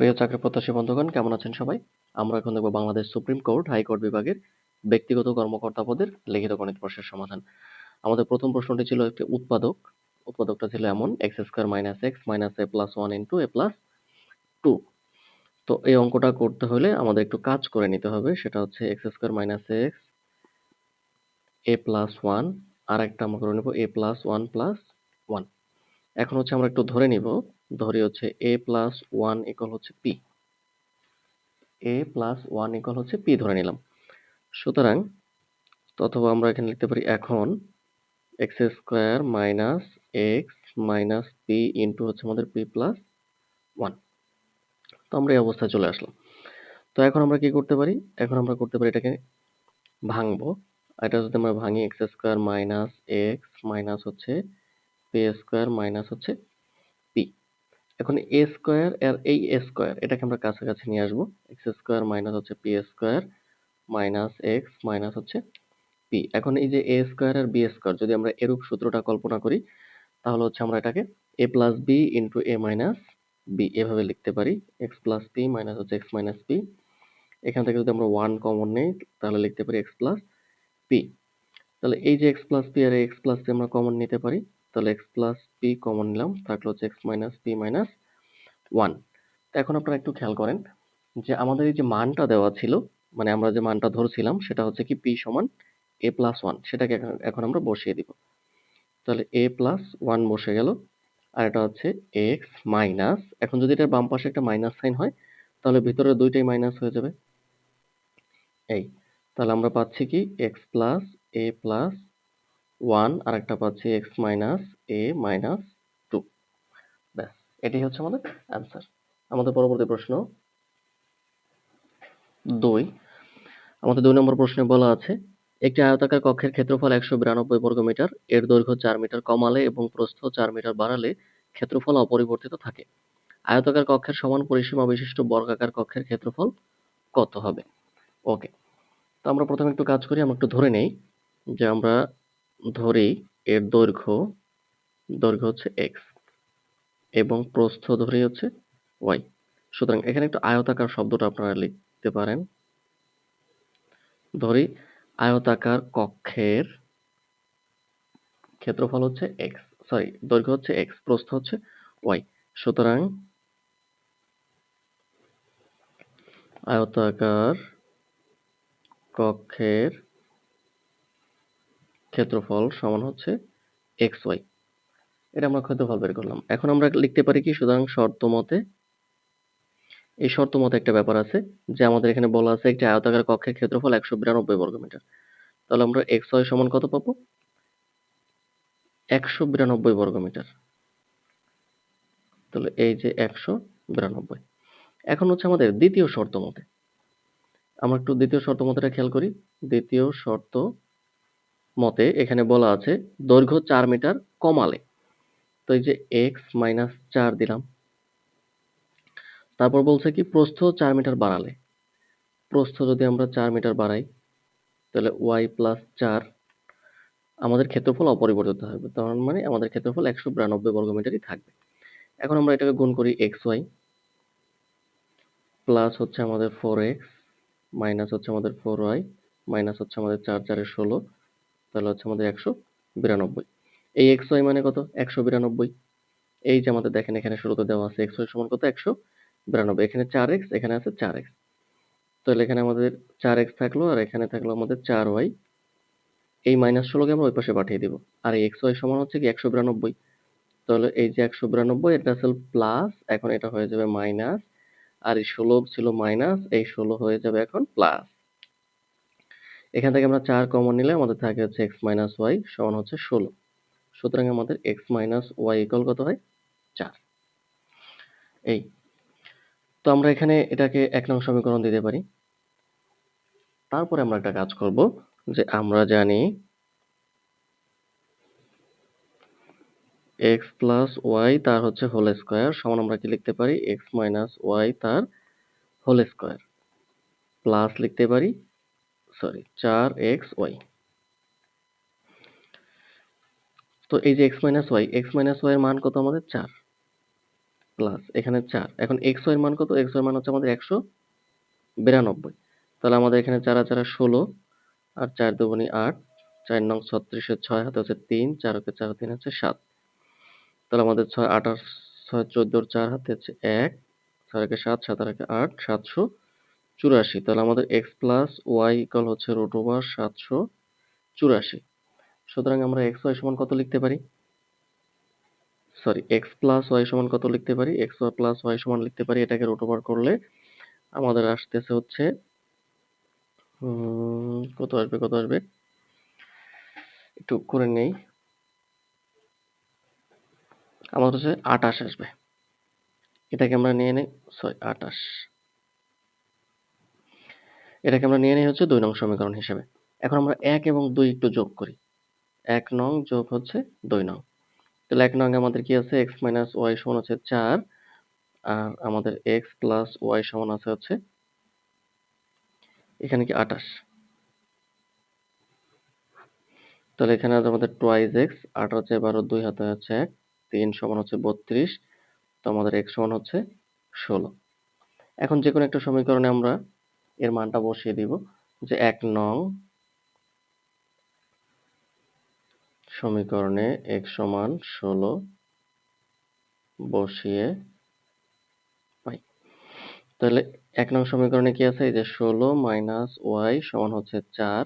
প্রিয় চাকরি প্রত্যাশী বন্ধুগণ, কেমন আছেন সবাই? আমরা এখন দেখব বাংলাদেশ সুপ্রিম কোর্ট, হাইকোর্ট বিভাগের ব্যক্তিগত কর্মকর্তা পদের লিখিত গণিত প্রশ্নের সমাধান। আমাদের প্রথম প্রশ্নটি ছিল একটি উৎপাদক। উৎপাদকটা ছিল এমন X square minus X minus A plus one into A plus two তো এই অঙ্কটা করতে হলে আমাদের একটু কাজ করে নিতে হবে, সেটা হচ্ছে x square minus x a plus one আর একটা আমরা করে নেব a plus one plus one এখন হচ্ছে আমরা একটু ধরে নিব ধরি হচ্ছে এ প্লাস ওয়ান ইকুয়াল হচ্ছে p a plus one equal হচ্ছে পি ধরে নিলাম। সুতরাং অথবা আমরা এখানে লিখতে পারি এখন x square minus x minus p into হচ্ছে আমাদের পি প্লাস ওয়ান তো আমরা এই অবস্থায় চলে আসলাম। তো এখন আমরা কি করতে পারি? এখন আমরা করতে পারি এটাকে ভাঙবো। এটা যদি আমরা ভাঙি x square minus x minus হচ্ছে পি স্কোয়ার মাইনাস হচ্ছে এখন এ স্কোয়ার আর এই এ স্কোয়ার এটাকে আমরা কাছাকাছি নিয়ে আসব। এক্স স্কোয়ার মাইনাস হচ্ছে p square minus x minus হচ্ছে পি এখন এই যে এ স্কোয়ার আর বি স্কোয়ার যদি আমরা এরূপ সূত্রটা কল্পনা করি, তাহলে হচ্ছে আমরা এটাকে a plus b into a minus b এভাবে লিখতে পারি। এক্স প্লাস পি মাইনাস হচ্ছে এক্স মাইনাস পি এখান থেকে যদি আমরা ওয়ান কমন নেই, তাহলে লিখতে পারি এক্স প্লাস পি তাহলে এই যে এক্স প্লাস পি আর এক্স প্লাস পি আমরা কমন নিতে পারি। তাহলে এক্স প্লাস পি কমন নিলাম, থাকল হচ্ছে x minus p minus one এখন আপনারা একটু খেয়াল করেন যে আমাদের এই যে মানটা দেওয়া ছিল মানে আমরা যে মানটা ধরছিলাম, সেটা হচ্ছে কি পি সমান এ প্লাস ওয়ান সেটাকে এখন আমরা বসিয়ে দিব। তাহলে এ প্লাস ওয়ান বসে গেল, আর এটা হচ্ছে এক্স মাইনাস এখন যদি এটার বাম পাশে একটা মাইনাস সাইন হয়, তাহলে ভিতরে দুইটাই মাইনাস হয়ে যাবে। এই, তাহলে আমরা পাচ্ছি কি x plus a plus one আর একটা পাচ্ছি x minus a minus two. ব্যাস এটি হচ্ছে আমাদের অ্যান্সার। আমাদের পরবর্তী প্রশ্ন। দুই। আমাদের দুই নম্বর প্রশ্নে বলা আছে, একটি আয়তাকার কক্ষের ক্ষেত্রফল একশো বিরানব্বই বর্গ মিটার, এর দৈর্ঘ্য চার মিটার কমালে এবং প্রস্থ চার মিটার বাড়ালে ক্ষেত্রফল অপরিবর্তিত থাকে। আয়তাকার কক্ষের সমান পরিসীমা বিশিষ্ট বর্গাকার কক্ষের ক্ষেত্রফল কত হবে? ওকে, তো আমরা প্রথমে একটু কাজ করি, আমরা একটু ধরে নেই যে আমরা ধরি এর দৈর্ঘ্য দৈর্ঘ্য হচ্ছে এক্স এবং প্রস্থ ধরি হচ্ছে ওয়াই সুতরাং এখানে একটু আয়তাকার শব্দটা আপনারা লিখতে পারেন। ধরি আয়তাকার কক্ষের ক্ষেত্রফল হচ্ছে এক্স সরি দৈর্ঘ্য হচ্ছে এক্স প্রস্থ হচ্ছে ওয়াই সুতরাং আয়তাকার কক্ষের ক্ষেত্রফল সমান হচ্ছে এক্স ওয়াই এটা আমরা ক্ষেত্রফল বের করলাম। এখন আমরা লিখতে পারি কি? সুতরাং শর্ত মতে, এই শর্ত মতে একটা ব্যাপার আছে যে আমাদের এখানে বলা আছে একটি আয়তাকার কক্ষের ক্ষেত্রফল একশো বিরানব্বই বর্গমিটার তাহলে আমরা এক্স ওয়াই সমান কত পাবো? একশো বিরানব্বই বর্গমিটার তাহলে এই যে একশো বিরানব্বই। এখন হচ্ছে আমাদের দ্বিতীয় শর্ত মতে। আমরা একটু দ্বিতীয় শর্ত মতেটা খেয়াল করি। দ্বিতীয় শর্ত মতে এখানে বলা আছে দৈর্ঘ্য চার মিটার কমালে। তো এই যে এক্স মাইনাস চার দিলাম। তারপর বলছে কি, প্রস্থ চার মিটার বাড়ালে। প্রস্থ যদি আমরা চার মিটার বাড়াই, তাহলে ওয়াই প্লাস চার আমাদের ক্ষেত্রফল অপরিবর্তিত হবে। তার মানে আমাদের ক্ষেত্রফল একশো বিরানব্বই বর্গমিটারই থাকবে। এখন আমরা এটাকে গুণ করি এক্স ওয়াই প্লাস হচ্ছে আমাদের ফোর এক্স মাইনাস হচ্ছে আমাদের ফোর ওয়াই মাইনাস হচ্ছে আমাদের চার চারের ষোলো তাহলে হচ্ছে আমাদের একশো বিরানব্বই। এই এক্স ওয়াই মানে কত? একশো বিরানব্বই। এই যে আমাদের দেখেন এখানে শুরুতে দেওয়া আছে এক্স ওয়াই সমান কত? একশো বিরানব্বই। এখানে চার এক্স, এখানে আছে চার এক্স। তাহলে এখানে আমাদের চার এক্স থাকল আর এখানে থাকল আমাদের চার ওয়াই। এই মাইনাস ষোলোকে আমরা ওই পাশে পাঠিয়ে দিব। আর এই এক্স ওয়াই সমান হচ্ছে কি? একশো বিরানব্বই। তাহলে এই যে একশো বিরানব্বই, এটা আসলে প্লাস এখন এটা হয়ে যাবে মাইনাস আর এই ষোলো ছিল মাইনাস এই ষোলো হয়ে যাবে এখন প্লাস এখান থেকে আমরা চার কমন নিলে আমাদের থাকে হচ্ছে এক্স মাইনাস ওয়াই সমান হচ্ছে ষোলো। সুতরাং আমাদের এক্স মাইনাস ওয়াই ইকল কত হয়? চার। এই। তো আমরা এখানে এটাকে এক নং সমীকরণ দিতে পারি। তারপরে আমরা একটা কাজ করব যে আমরা জানি এক্স প্লাস ওয়াই তার হচ্ছে হোল স্কোয়ার সমান আমরা কি লিখতে পারি? এক্স মাইনাস ওয়াই তার হোল স্কোয়ার প্লাস লিখতে পারি। সরি চার এক্স ওয়াই তো এই যে x minus y x minus y এর মান কত আমাদের? চার। প্লাস এখানে চার। এখন এক্সের মান কত? এক্সের মান হচ্ছে আমাদের একশো বিরানব্বই। তাহলে আমাদের এখানে চারা চারা ষোলো, আর চার দুগুণি আট, চার নং ছত্রিশের ছয়, হাতে হচ্ছে তিন, চার হাতে চার, তিন হচ্ছে সাত। তাহলে আমাদের ছয় আঠাশ ছয়, চোদ্দোর চার হাতে হচ্ছে এক, ছয় একে সাত সাত আর আট, সাতশো চুরাশি। তাহলে আমাদের এক্স প্লাস ওয়াই ইকাল হচ্ছে রুট ওভার সাতশো চুরাশি। সুতরাং আমরা এক্স ওয়াই সমান কত লিখতে পারি? সরি এক্স প্লাস ওয়াই সমান কত লিখতে পারি? এক্স ওয়াই প্লাস ওয়াই সমান লিখতে পারি, এটাকে রুট ওভার করলে আমাদের আসতেছে হচ্ছে কত আসবে কত আসবে? একটু করে নেই। আমাদের হচ্ছে আটাশ আসবে। এটাকে আমরা নিয়ে নিই সরি আটাশ। এটাকে আমরা নিয়ে নিই হচ্ছে দুই নং সমীকরণ হিসেবে। এখন আমরা এক এবং দুই একটু যোগ করি। এক নং যোগ হচ্ছে দুই নং। তাহলে এক নং আমাদের কি আছে? এক্স মাইনাস ওয়াই সমান হচ্ছে চার। আর আমাদের এক্স প্লাস ওয়াই সমান আছে হচ্ছে এখানে কি আটাশ তাহলে এখানে আছে আমাদের টোয়াইজ এক্স আট হচ্ছে বারো, দুই হাতে হচ্ছে এক। তিন সমান হচ্ছে বত্রিশ। তো আমাদের এক্স সমান হচ্ছে ষোলো। এখন যে কোনো একটা সমীকরণে আমরা এর মানটা বসিয়ে দিব। যে এক নং সমীকরণে x সমান ষোলো বসিয়ে পাই। তাহলে এক নং সমীকরণে কি আছে? যে ষোলো মাইনাস ওয়াই সমান হচ্ছে চার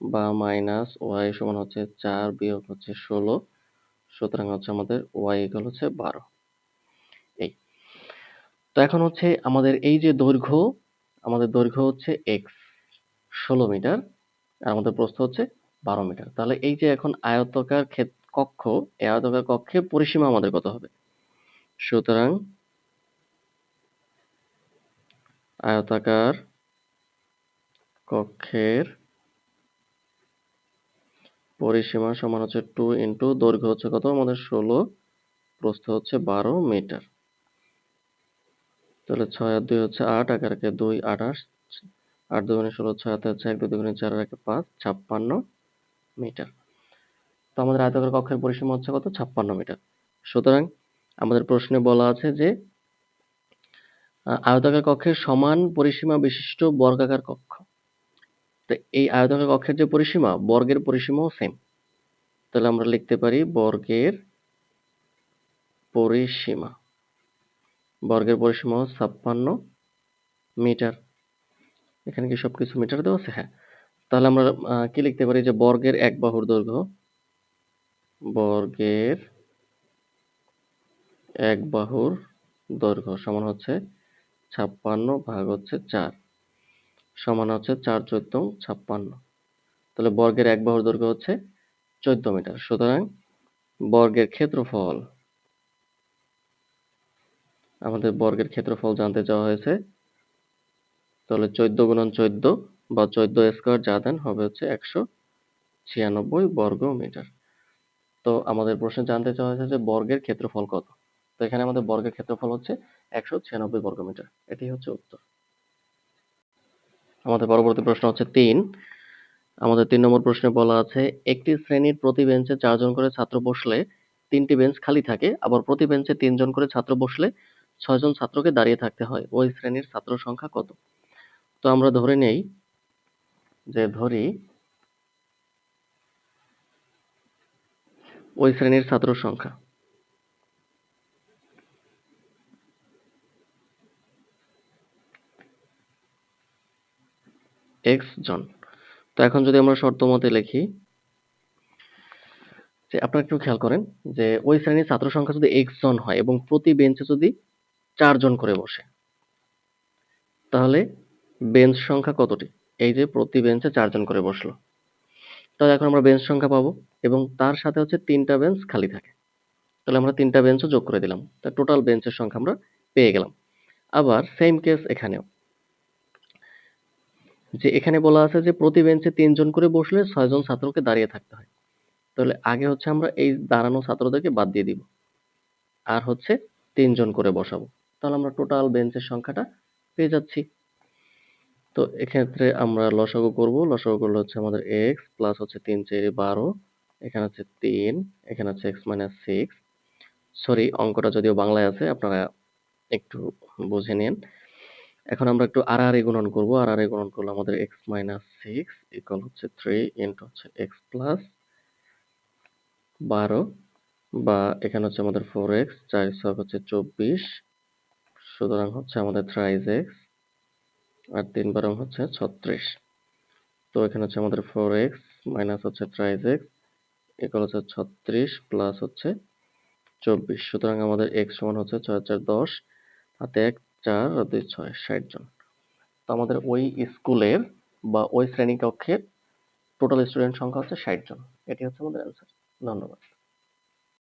বা মাইনাস ওয়াই সমান হচ্ছে চার বিয়োগ হচ্ছে ষোলো, সুতরাং হচ্ছে আমাদের ওয়াই ইকুয়াল হচ্ছে বারো। এই। তো এখন হচ্ছে আমাদের এই যে দৈর্ঘ্য আমাদের দৈর্ঘ্য হচ্ছে এক্স ষোলো মিটার, আর আমাদের প্রস্থ হচ্ছে বারো মিটার। তাহলে এই যে এখন আয়তাকার কক্ষ, এই আয়তাকার কক্ষে পরিসীমা আমাদের কত হবে? সুতরাং আয়তাকার কক্ষের পরিসীমা সমান হচ্ছে টু ইন্টু দৈর্ঘ্য হচ্ছে কত? আমাদের ষোলো, প্রস্থ হচ্ছে বারো মিটার। তাহলে ছয় আর দুই হচ্ছে আট, একে একে দুই আঠাশ আট দুগুণে ষোলো, ছয় হাতে হচ্ছে এক, দুই দুগুণে চার একে পাঁচ, ছাপ্পান্ন মিটার। তো আমাদের আয়তাকার কক্ষের পরিসীমা হচ্ছে কত? ছাপ্পান্ন মিটার। সুতরাং আমাদের প্রশ্নে বলা আছে যে আয়তাকার কক্ষের সমান পরিসীমা বিশিষ্ট বর্গাকার কক্ষ। তো এই আয়তাকার কক্ষের যে পরিসীমা, বর্গের পরিসীমাও সেম তাহলে আমরা লিখতে পারি বর্গের পরিসীমা। বর্গের পরিসীমা ছাপ্পান্ন মিটার। এখানে কি সবকিছু মিটার দেওয়া আছে? হ্যাঁ। তাহলে আমরা কি লিখতে পারি? যে বর্গের এক বাহুর দৈর্ঘ্য। বর্গের এক বাহুর দৈর্ঘ্য সমান হচ্ছে ছাপ্পান্ন ভাগ হচ্ছে চার। সমান হচ্ছে চার চোদ্দ ছাপ্পান্ন। তাহলে বর্গের এক বাহুর দৈর্ঘ্য হচ্ছে চোদ্দ মিটার। সুতরাং বর্গের ক্ষেত্রফল আমাদের বর্গের ক্ষেত্রফল জানতে চাওয়া হয়েছে। তাহলে চোদ্দ গুণন চোদ্দ বা চোদ্দ স্কোয়ার যা দেন হবে হচ্ছে একশো ছিয়ানব্বই বর্গ মিটার। তো আমাদের প্রশ্নে জানতে চাওয়া হয়েছে যে বর্গের ক্ষেত্রফল কত? তো এখানে আমাদের বর্গের ক্ষেত্রফল হচ্ছে একশো ছিয়ানব্বই বর্গ মিটার। এটি হচ্ছে উত্তর। আমাদের পরবর্তী প্রশ্ন হচ্ছে তিন। আমাদের তিন নম্বর প্রশ্নে বলা আছে, একটি শ্রেণির প্রতি বেঞ্চে চারজন করে ছাত্র বসলে তিনটি বেঞ্চ খালি থাকে, আবার প্রতি বেঞ্চে তিনজন করে ছাত্র বসলে ছয়জন ছাত্রকে দাঁড়িয়ে থাকতে হয়। ওই শ্রেণির ছাত্র সংখ্যা কত? তো আমরা ধরে নেই যে ধরি ওই শ্রেণির ছাত্র সংখ্যা। এক্স জন। তো এখন যদি আমরা শর্ত মতে লিখি যে আপনারা একটু খেয়াল করেন যে ওই শ্রেণির ছাত্র সংখ্যা যদি এক্স জন হয় এবং প্রতি বেঞ্চে যদি চারজন করে বসে। তাহলে বেঞ্চ সংখ্যা কতটি? এই যে প্রতি বেঞ্চে চারজন করে বসল। তাহলে এখন আমরা বেঞ্চ সংখ্যা পাবো এবং তার সাথে হচ্ছে তিনটা বেঞ্চ খালি থাকে। তাহলে আমরা তিনটা বেঞ্চও যোগ করে দিলাম। তা টোটাল বেঞ্চের সংখ্যা আমরা পেয়ে গেলাম। আবার সেম কেস এখানেও। যে এখানে বলা আছে যে প্রতি বেঞ্চে তিনজন করে বসলে ছয়জন ছাত্রকে দাঁড়িয়ে থাকতে হয়। তাহলে আগে হচ্ছে আমরা এই দাঁড়ানো ছাত্রদেরকে বাদ দিয়ে দিব। আর হচ্ছে তিনজন করে বসাবো। তাহলে আমরা টোটাল বেঞ্চের সংখ্যাটা পেয়ে যাচ্ছি। তো এক্ষেত্রে আমরা লসাগু করব। লসাগু করলে হচ্ছে আমাদের এক্স প্লাস হচ্ছে তিন চারি বারো, এখানে হচ্ছে তিন, এখানে হচ্ছে এক্স মাইনাস সিক্স সরি অঙ্কটা যদিও বাংলায় আছে, আপনারা একটু বুঝে নিন। এখন আমরা একটু আর আর গুণন করব। আর আর গুণন করলে আমাদের এক্স মাইনাস সিক্স ইকুয়াল হচ্ছে থ্রি ইন্টু হচ্ছে এক্স প্লাস বারো, বা এখানে হচ্ছে আমাদের ফোর এক্স চার হচ্ছে চব্বিশ। সুতরাং হচ্ছে আমাদের থ্রাইজ এক্স আর তিন বারং হচ্ছে ছত্রিশ। তো এখানে হচ্ছে আমাদের ফোর এক্স মাইনাস হচ্ছে থ্রাইজ এক্স ইকুয়াল হচ্ছে ছত্রিশ প্লাস হচ্ছে চব্বিশ। সুতরাং আমাদের এক্স সমান হচ্ছে ছয়, চার, দশ, হাতে এক, চার, আর দুই, ছয়, ষাট জন। তো আমাদের ওই স্কুলের বা ওই শ্রেণি কক্ষের টোটাল স্টুডেন্ট সংখ্যা হচ্ছে ষাট জন। এটি হচ্ছে আমাদের অ্যান্সার ধন্যবাদ।